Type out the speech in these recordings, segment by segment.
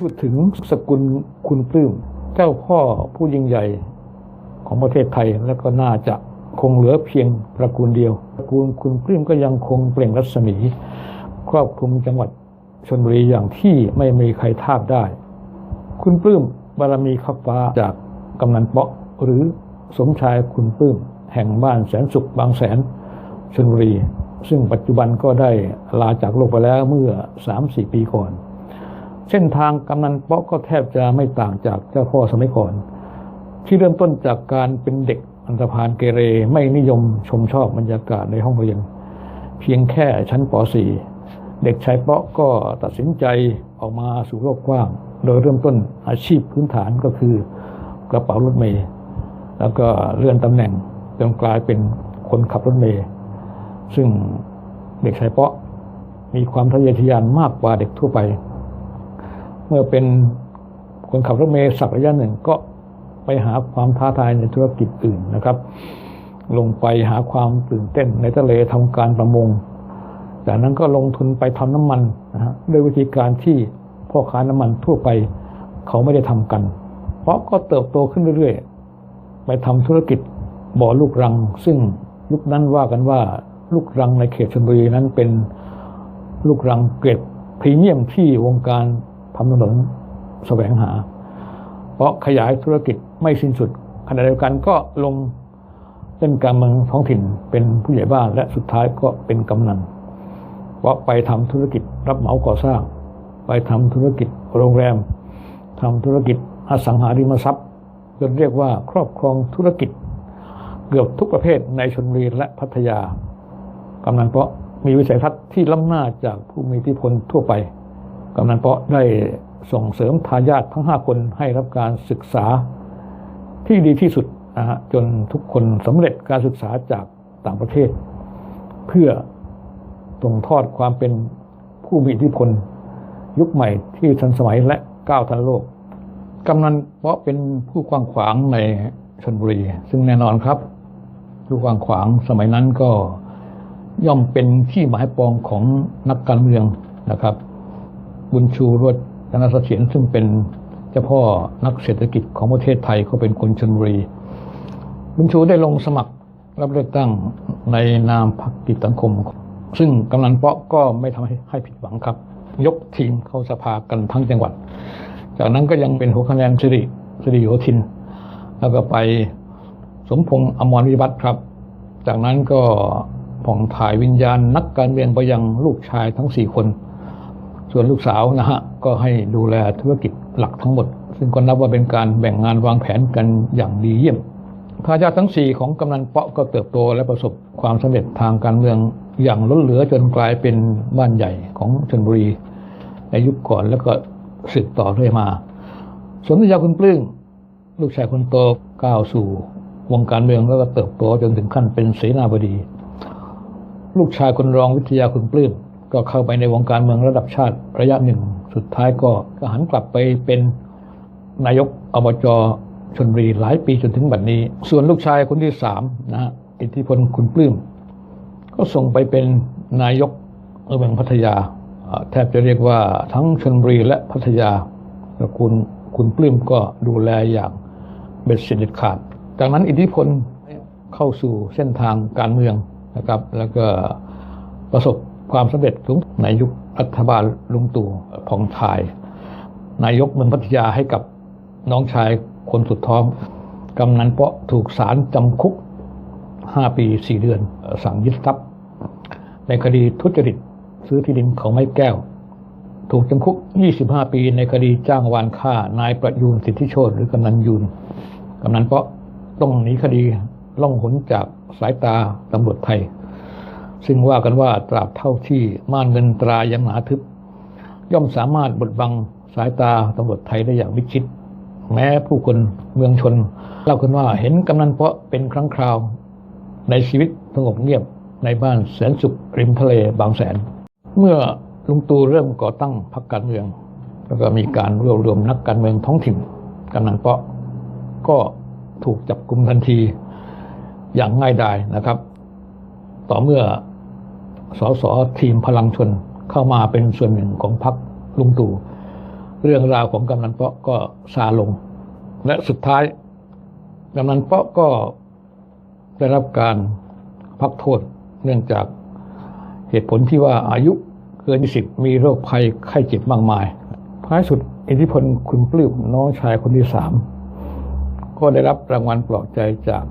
พูดถึงสกุลคุณปลื้มเจ้าพ่อผู้ยิ่งใหญ่ของประเทศไทยและก็น่าจะคงเหลือเพียงตระกูลเดียวตระกูลคุณปลื้มก็ยังคงเปล่งรัศมี ครอบคลุมจังหวัดชนบุรีอย่างที่ไม่มีใครทาบได้ คุณปลื้มบารมีข้าฟ้าจากกำนันเปาะหรือสมชายคุณปลื้มแห่งบ้านแสนสุขบางแสนชนบุรี ซึ่งปัจจุบันก็ได้ลาจากโลกไปแล้วเมื่อ 3-4 ปีก่อน เส้นทางกำนันเปาะก็แทบจะไม่ต่างจากเจ้าพ่อสมัยก่อน ที่เริ่มต้นจากการเป็นเด็กอันธพาลเกเรไม่นิยมชมชอบบรรยากาศในห้องเรียน เพียงแค่ชั้นป .4 เด็กชายเปาะก็ตัดสินใจออกมาสู่โลกกว้าง โดยเริ่มต้นอาชีพพื้นฐานก็คือกระเป๋ารถเมล์แล้วก็เลื่อนตำแหน่งจนกลายเป็นคนขับรถเมล์ซึ่งเด็กชายเปาะมีความทะเยอทะยานมากกว่าเด็กทั่วไป เมื่อเป็นคนขับรถเมล์สักระยะหนึ่งก็ไปหาความท้าทายในธุรกิจอื่นนะครับ ลงไปหาความตื่นเต้นในทะเลทำการประมง จากนั้นก็ลงทุนไปทำน้ำมันนะฮะด้วยวิธีการที่พ่อค้าน้ำมันทั่วไปเขาไม่ได้ทำกัน เพราะก็เติบโตขึ้นเรื่อยๆ ไปทำธุรกิจบ่อลูกรัง ซึ่งยุคนั้นว่ากันว่าลูกรังในเขตชลบุรีนั้นเป็นลูกรังเกรดพรีเมียมที่วงการ ทำถนนแสวงหา เพราะขยายธุรกิจไม่สิ้นสุดขณะเดียวกันก็ลงเล่นการเมืองท้องถิ่นเป็นผู้ใหญ่บ้านและสุดท้ายก็เป็นกำนันเพราะไปทำธุรกิจรับเหมาก่อสร้าง ไปทำธุรกิจโรงแรมทำธุรกิจอสังหาริมทรัพย์จนเรียกว่าครอบครองธุรกิจ เกือบทุกประเภทในชนบุรีและพัทยากำนันเปาะมีวิสัยทัศน์ที่ล้ำหน้าจากผู้มีอิทธิพลทั่วไป กำนันเปาะได้ส่งเสริมทายาททั้งห้าคนให้รับการศึกษาที่ดีที่สุดนะฮะจนทุกคนสำเร็จการศึกษาจากต่างประเทศ เพื่อตรงทอดความเป็นผู้มีอิทธิพล ยุคใหม่ที่ทันสมัยและก้าวทันโลกกำนันเปาะเป็นผู้กว้างขวางในชนบุรี ซึ่งแน่นอนครับ ผู้กว้างขวางสมัยนั้นก็ย่อมเป็นที่หมายปองของนักการเมืองนะครับ บุญชูรวดธนเสถียรซึ่งเป็นเจ้าพ่อนักเศรษฐกิจของประเทศไทยเขาเป็นคนชนบุรี บุญชูได้ลงสมัครรับเลือกตั้งในนามพรรคกิจสังคม ซึ่งกำนันเปาะก็ไม่ทำให้ให้ผิดหวังครับ ยกทีมเข้าสภากันทั้งจังหวัด จากนั้นก็ยังเป็นหัวคะแนนสิริสิริโยธิน แล้วก็ไปสมพงษ์อมรวิวัฒน์ครับ จากนั้นก็ผ่องถ่ายวิญญาณนักการเมืองไปยังลูกชายทั้งสี่คน ส่วนลูกสาวนะฮะก็ให้ดูแลธุรกิจหลักทั้งหมด ซึ่งก็นับว่าเป็นการแบ่งงานวางแผนกันอย่างดีเยี่ยมทายาททั้งสี่ของกำนันเปาะก็เติบโตและประสบความสำเร็จทางการเมืองอย่างล้นเหลือจนกลายเป็นบ้านใหญ่ของชนบุรีในยุคก่อนแล้วก็สืบต่อเรื่อยมาส่วนทายาคุณปลื้มลูกชายคนโตก้าวสู่วงการเมืองแล้วก็เติบโตจนถึงขั้นเป็นเสนาบดี ลูกชายคนรองวิทยาคุณปลื้ม ก็เข้าไปในวงการเมืองระดับชาติระยะหนึ่ง สุดท้ายก็หันกลับไปเป็นนายกอบจชนบุรีหลายปีจนถึงบัดนี้ ส่วนลูกชายคนที่สามนะฮะอิทธิพลคุณปลื้มก็ส่งไปเป็นนายกเมืองพัทยา แทบจะเรียกว่าทั้งชนบุรีและพัทยาตระกูลคุณปลื้มก็ดูแลอย่างเบ็ดเสร็จขาด จากนั้นอิทธิพลเข้าสู่เส้นทางการเมืองนะครับ แล้วก็ประสบ ความสำเร็จสูงในยุครัฐบาลลุงตู่ผ่องถ่าย นายกเมืองพัทยาให้กับน้องชายคนสุดท้องกำนันเปาะถูกศาลจำคุก 5 ปี 4 เดือน สั่งยึดทรัพย์ ในคดีทุจริตซื้อที่ดินของไม้แก้ว ถูกจำคุก 25 ปีในคดีจ้างวานฆ่านายประยูนสิทธิโชตหรือกำนันยูนกำนันเปาะต้องหนีคดีล่องหนจากสายตาตำรวจไทย ซึ่งว่ากันว่าตราบเท่าที่ม่านเงินตรายังหนาทึบ ย่อมสามารถบดบังสายตาตำรวจไทยได้อย่างวิชิต แม้ผู้คนเมืองชน เล่ากันว่าเห็นกำนันเปาะเป็นครั้งคราว ในชีวิตสงบเงียบในบ้านแสนสุขริมทะเลบางแสน เมื่อลุงตูเริ่มก่อตั้งพรรคการเมือง แล้วก็มีการรวบรวมนักการเมืองท้องถิ่นกำนันเปาะ ก็ถูกจับกลุ่มทันทีอย่างง่ายดายนะครับ ต่อเมื่อ สสทีมพลังชนเข้ามาเป็นส่วนหนึ่งของพรรคลุงตู่เรื่องราวของกำนันเปาะก็ซาลง และสุดท้ายกำนันเปาะก็ได้รับการพักโทษเนื่องจากเหตุผลที่ว่าอายุเกินสิบมีโรคภัยไข้เจ็บมากมาย ท้ายสุดอิทธิพลคุณปลื้มน้องชายคนที่สามก็ได้รับรางวัลปลอบใจจาก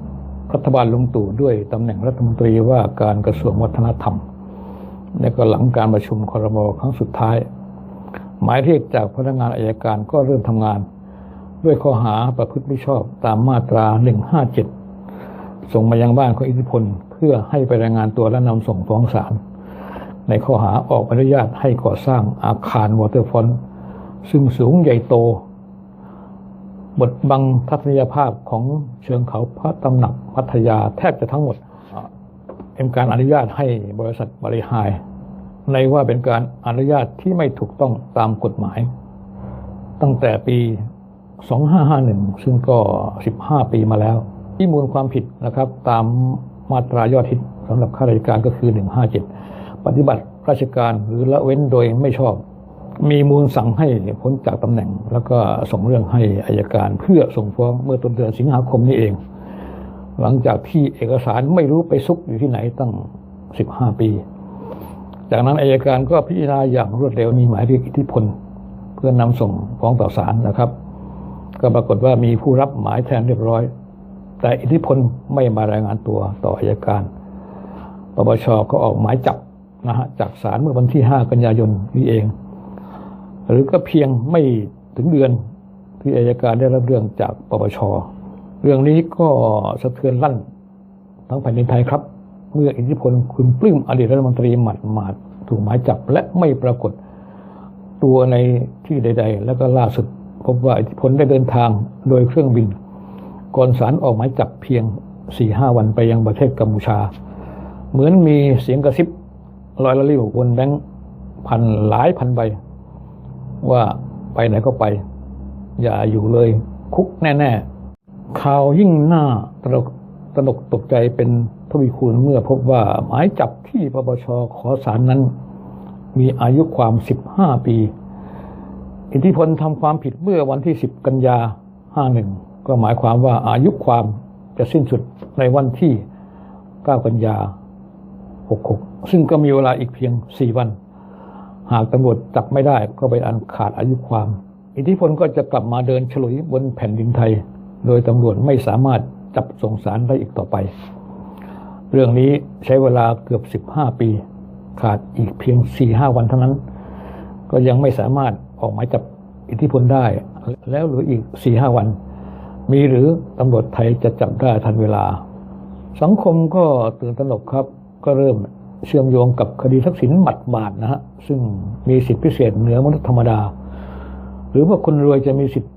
รัฐบาลลุงตู่ด้วยตำแหน่งรัฐมนตรีว่าการกระทรวงวัฒนธรรม และก็หลังการประชุมคอรมครั้งสุดท้าย หมายเรียกจากพนักงานอายการก็เริ่มทำงาน ด้วยข้อหาประพฤติไม่ชอบตามมาตรา 157 ส่งมายังบ้านของอิทธิพล เพื่อให้ไปรายงานตัวและนำส่งฟ้องศาลในข้อหาออกอนุญาตให้ก่อสร้างอาคารวอเตอร์ฟอนซึ่งสูงใหญ่โตบทบังทัศนียภาพของเชิงเขาพระตำหนักพัทยาแทบจะทั้งหมด เป็นการอนุญาตให้บริษัทบริหารในว่าเป็นการอนุญาตที่ไม่ถูกต้องตามกฎหมาย ตั้งแต่ปี 2551 ซึ่งก็ 15 ปีมาแล้ว ที่มูลความผิดนะครับ ตามมาตรายอดฮิตสำหรับข้าราชการก็คือ 157 ปฏิบัติราชการหรือละเว้นโดยไม่ชอบ มีมูลสั่งให้พ้นจากตำแหน่ง แล้วก็ส่งเรื่องให้อายการเพื่อส่งฟ้องเมื่อต้นเดือนสิงหาคมนี้เอง หลังจากที่เอกสารไม่รู้ไปซุกอยู่ที่ไหนตั้ง 15 ปี จากนั้นอายการก็พิจารณาอย่างรวดเร็วมีหมายเรียกอิทธิพล เพื่อนำส่งฟ้องต่อศาลนะครับ ก็ปรากฏว่ามีผู้รับหมายแทนเรียบร้อย แต่อิทธิพลไม่มารายงานตัวต่ออายการปปชก็ออกหมายจับนะฮะจากศาลเมื่อวันที่ 5 กันยายนนี้เอง หรือก็เพียงไม่ถึงเดือนที่อายการได้รับเรื่องจากปปช เรื่องนี้ก็สะเทือนลั่น ทั้งแผ่นดินไทยครับ เมื่ออิทธิพลคุณปลื้มอดีตรัฐมนตรีหมัดหมาดถูกหมายจับและไม่ปรากฏตัวในที่ใด ๆ แล้วก็ล่าสุดพบว่าอิทธิพลได้เดินทางโดยเครื่องบิน ก่อนศาลออกหมายจับเพียง4-5วันไปยังประเทศกัมพูชา เหมือนมีเสียงกระซิบลอยละลิ่วบนแบงค์พันหลายพันใบ ว่าไปไหนก็ไป อย่าอยู่เลยคุกแน่ ๆ ข่าวยิ่งหน้าตลกตลกตกใจเป็นทวีคูณเมื่อพบว่าหมายจับที่ปปชขอสารนั้น มีอายุความ 15 ปี อิทธิพลทำความผิดเมื่อวันที่ 10 กันยา 51 ก็หมายความว่าอายุความจะสิ้นสุดในวันที่ 9 กันยา 66 ซึ่งก็มีเวลาอีกเพียง 4 วัน หากตำรวจจับไม่ได้ก็เป็นอันขาดอายุความ อิทธิพลก็จะกลับมาเดินฉลุยบนแผ่นดินไทย โดยตำรวจไม่สามารถจับส่งสารได้อีกต่อไป เรื่องนี้ใช้เวลาเกือบ 15 ปี ขาดอีกเพียง 4-5 วันเท่านั้น ก็ยังไม่สามารถออกหมายจับอิทธิพลได้ แล้วหลืออีก 4-5 วัน มีหรือตำรวจไทยจะจับได้ทันเวลา สังคมก็ตื่นตระหนกครับ ก็เริ่มเชื่อมโยงกับคดีทักษิณหมัดบาดนะฮะ ซึ่งมีสิทธิพิเศษเหนือมนุษย์ธรรมดา หรือว่าคนรวยจะมีสิทธิ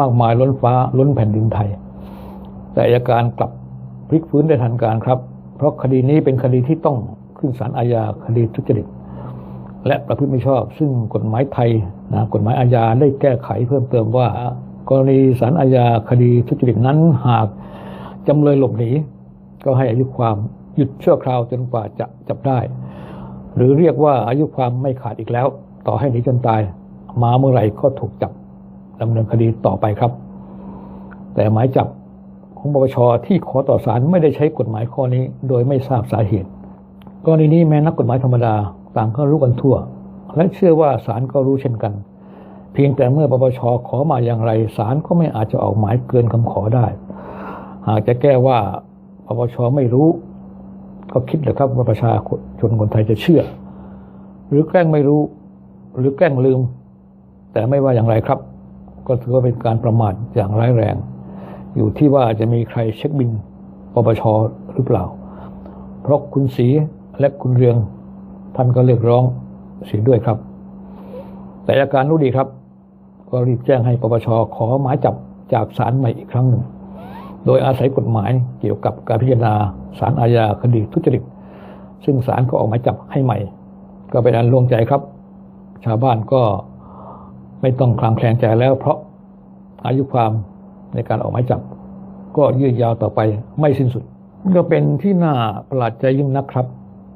มากมายล้นฟ้าล้นแผ่นดินไทย แต่อัยการกลับพลิกฟื้นได้ทันการครับ เพราะคดีนี้เป็นคดีที่ต้องขึ้นศาลอาญาคดีทุจริตและประพฤติไม่ชอบ ซึ่งกฎหมายไทยนะกฎหมายอาญาได้แก้ไขเพิ่มเติมว่า กรณีศาลอาญาคดีทุจริตนั้นหากจำเลยหลบหนีก็ให้อายุความหยุดชั่วคราวจนกว่าจะจับได้ หรือเรียกว่าอายุความไม่ขาดอีกแล้ว ต่อให้หนีจนตาย มาเมื่อไหร่ก็ถูกจับ ดำเนินคดีต่อไปครับ แต่หมายจับของปปชที่ขอต่อศาลไม่ได้ใช้กฎหมายข้อนี้ โดยไม่ทราบสาเหตุกรณีนี้แม้นักกฎหมายธรรมดาต่างก็รู้กันทั่ว และเชื่อว่าศาลก็รู้เช่นกัน เพียงแต่เมื่อปปชขอมาอย่างไรศาลก็ไม่อาจจะออกหมายเกินคำขอได้ หากจะแก้ว่าปปชไม่รู้ ก็คิดเลยครับว่าประชาชนคนไทยจะเชื่อ หรือแกล้งไม่รู้ หรือแกล้งลืม แต่ไม่ว่าอย่างไรครับ ก็ถือว่าเป็นการประมาทอย่างร้ายแรง อยู่ที่ว่าจะมีใครเช็คบินปปชหรือเปล่า เพราะคุณสีและคุณเรืองท่านก็เรียกร้องเสียด้วยครับ แต่อาการรู้ดีครับ ก็รีบแจ้งให้ปปชขอหมายจับจากศาลใหม่อีกครั้งหนึ่ง โดยอาศัยกฎหมายเกี่ยวกับการพิจารณาศาลอาญาคดีทุจริต ซึ่งศาลก็ออกหมายจับให้ใหม่ ก็เป็นอันลงใจครับ ชาวบ้านก็ ไม่ต้องคลางแคลงใจแล้ว เพราะอายุความในการออกหมายจับ ก็ยืดยาวต่อไปไม่สิ้นสุด ก็เป็นที่น่าประหลาดใจยิ่งนักครับ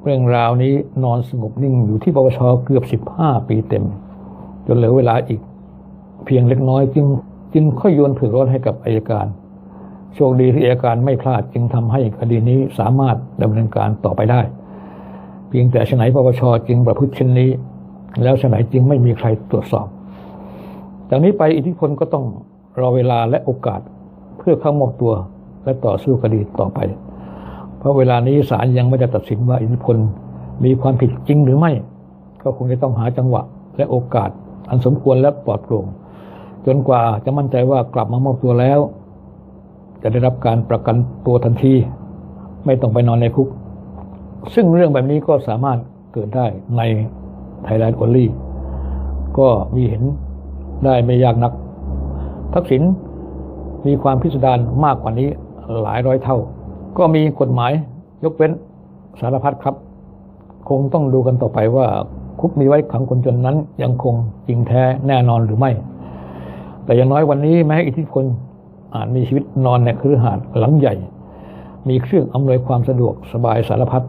เรื่องราวนี้นอนสงบนิ่งอยู่ที่ปปชเกือบ 15 ปีเต็ม จนเหลือเวลาอีก เพียงเล็กน้อยจึงจึงค่อยโยนถือรถให้กับอายการโชคดีที่อายการไม่พลาดจึงทำให้คดีนี้สามารถดำเนินการต่อไปได้ เพียงแต่ฉนัยปปชจึงประพฤติเช่นนี้ แล้วฉนัยจึงไม่มีใครตรวจสอบ จากนี้ไปอิทธิพลก็ต้องรอเวลาและโอกาสเพื่อเข้ามอบตัวและต่อสู้คดีต่อไป เพราะเวลานี้ศาลยังไม่ได้ตัดสินว่าอิทธิพลมีความผิดจริงหรือไม่ ก็คงจะต้องหาจังหวะและโอกาส อันสมควรและปลอดโปร่งจนกว่าจะมั่นใจว่ากลับมามอบตัวแล้ว จะได้รับการประกันตัวทันที ไม่ต้องไปนอนในคุก ซึ่งเรื่องแบบนี้ก็สามารถเกิดได้ในไทยแลนด์ o อลี่ก็มีเห็น ได้ไม่ยากนัก ทักษิณมีความพิสดารมากกว่านี้หลายร้อยเท่า ก็มีกฎหมายยกเว้นสารพัดครับ คงต้องดูกันต่อไปว่า คุกมีไว้ขังคนจนนั้นยังคงจริงแท้แน่นอนหรือไม่ แต่อย่างน้อยวันนี้แม้อิทธิพลอาจมีชีวิตนอนในคฤหาสน์หลังใหญ่ มีเครื่องอำนวยความสะดวกสบายสารพัด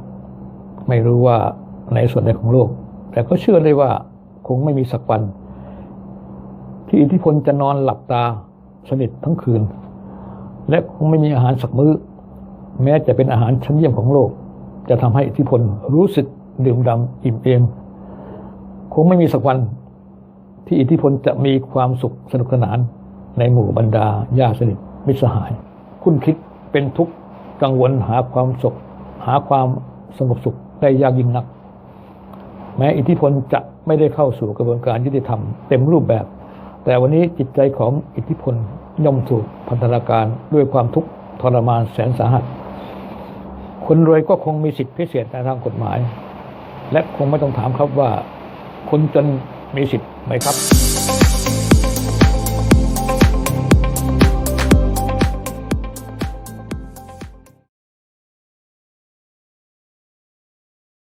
ไม่รู้ว่าในส่วนใดของโลก แต่ก็เชื่อเลยว่าคงไม่มีสักวัน ที่อิทธิพลจะนอนหลับตาสนิททั้งคืน และคงไม่มีอาหารสักมื้อ แม้จะเป็นอาหารชั้นเยี่ยมของโลก จะทำให้อิทธิพลรู้สึกดื่มดำอิ่มเอมคงไม่มีสักวันที่อิทธิพลจะมีความสุขสนุกสนานในหมู่บรรดาญาสนิทมิตรสหาย คุณคิดเป็นทุกข์กังวลหาความสุข หาความสงบสุขได้ยากยิ่งนัก แม้อิทธิพลจะไม่ได้เข้าสู่กระบวนการยุติธรรมเต็มรูปแบบ แต่วันนี้จิตใจของอิทธิพลย่อมถูกพันธนาการด้วยความทุกข์ทรมานแสนสาหัส คนรวยก็คงมีสิทธิพิเศษในทางกฎหมาย และคงไม่ต้องถามครับว่า คนจนมีสิทธิ์ไหมครับ